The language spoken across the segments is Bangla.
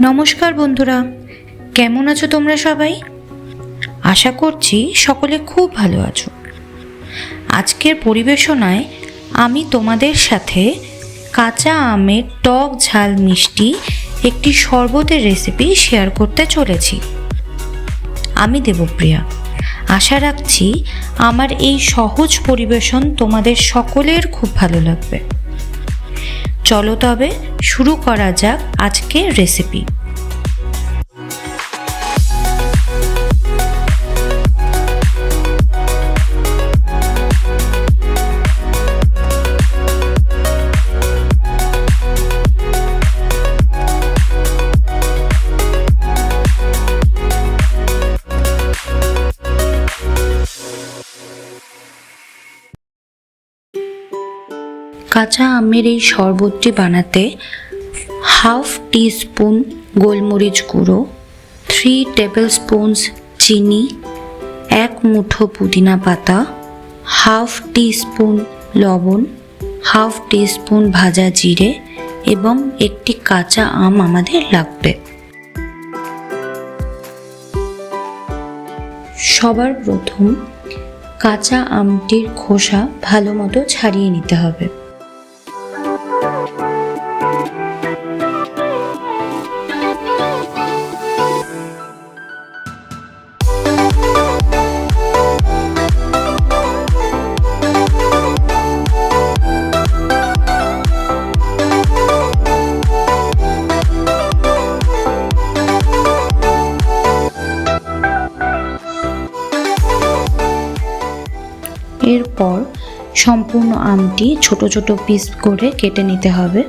নমস্কার বন্ধুরা, কেমন আছো তোমরা সবাই? আশা করছি সকলে খুব ভালো আছো। আজকের পরিবেশনায় আমি তোমাদের সাথে কাঁচা আমের টক ঝাল মিষ্টি একটি শরবতের রেসিপি শেয়ার করতে চলেছি। আমি দেবপ্রিয়া। আশা রাখছি আমার এই সহজ পরিবেশন তোমাদের সকলের খুব ভালো লাগবে। চলো তবে শুরু করা যাক আজকের রেসিপি কাঁচা আমের এই শরবতটি বানাতে হাফ টি স্পুন গোলমরিচ গুঁড়ো, থ্রি টেবিল স্পুনস চিনি, এক মুঠো পুদিনা পাতা, হাফ টি স্পুন লবণ, হাফ টি স্পুন ভাজা জিরে এবং একটি কাঁচা আম আমাদের লাগবে। সবার প্রথম কাঁচা আমটির খোসা ভালো মতো ছাড়িয়ে নিতে হবে। এরপর সম্পূর্ণ আমটি ছোট ছোট পিস করে কেটে নিতে হবে।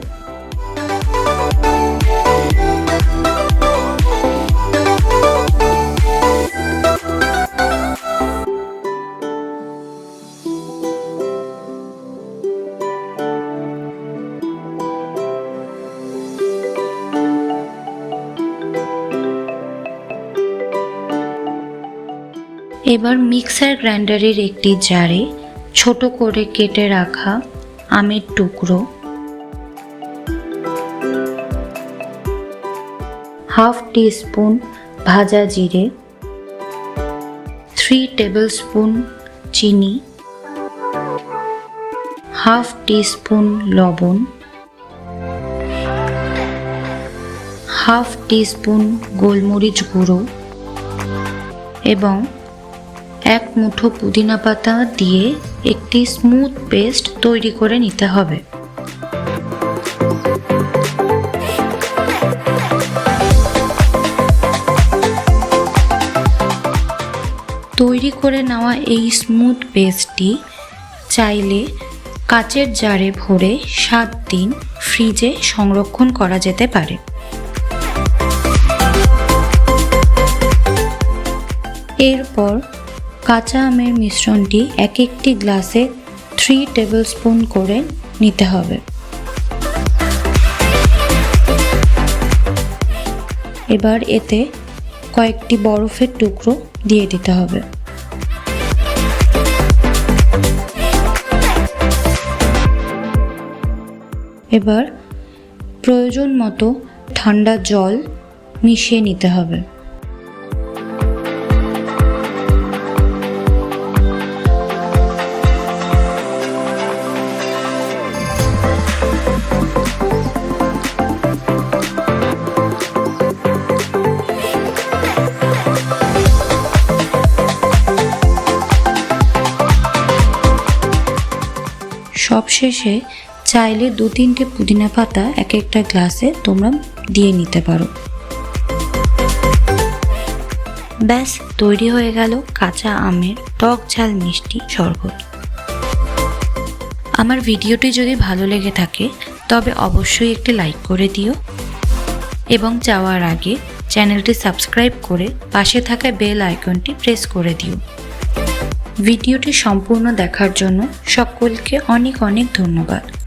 এবার মিক্সার গ্রাইন্ডারের একটি জারে ছোট করে কেটে রাখা আমের টুকরো, হাফ টি স্পুন ভাজা জিরে, থ্রি টেবিল স্পুন চিনি, হাফ টি স্পুন লবণ, হাফ টি স্পুন গোলমরিচ গুঁড়ো এবং এক মুঠো পুদিনা পাতা দিয়ে একটি স্মুথ পেস্ট তৈরি করে নিতে হবে। তৈরি করে নেওয়া এই স্মুথ পেস্টটি চাইলে কাচের জারে ভরে সাত দিন ফ্রিজে সংরক্ষণ করা যেতে পারে। এরপর কাঁচা আমের মিশ্রণটি এক একটি গ্লাসে থ্রি টেবিল স্পুন করে নিতে হবে। এবার এতে কয়েকটি বরফের টুকরো দিয়ে দিতে হবে। এবার প্রয়োজন মতো ঠান্ডা জল মিশিয়ে নিতে হবে। সবশেষে চাইলে দু তিনটে পুদিনা পাতা এক একটা গ্লাসে তোমরা দিয়ে নিতে পারো। ব্যাস, তৈরি হয়ে গেল কাঁচা আমের টক ঝাল মিষ্টি শরবত। আমার ভিডিওটি যদি ভালো লেগে থাকে, তবে অবশ্যই একটি লাইক করে দিও এবং যাওয়ার আগে চ্যানেলটি সাবস্ক্রাইব করে পাশে থাকা বেল আইকনটি প্রেস করে দিও। ভিডিওটি সম্পূর্ণ দেখার জন্য সকলকে অনেক অনেক ধন্যবাদ।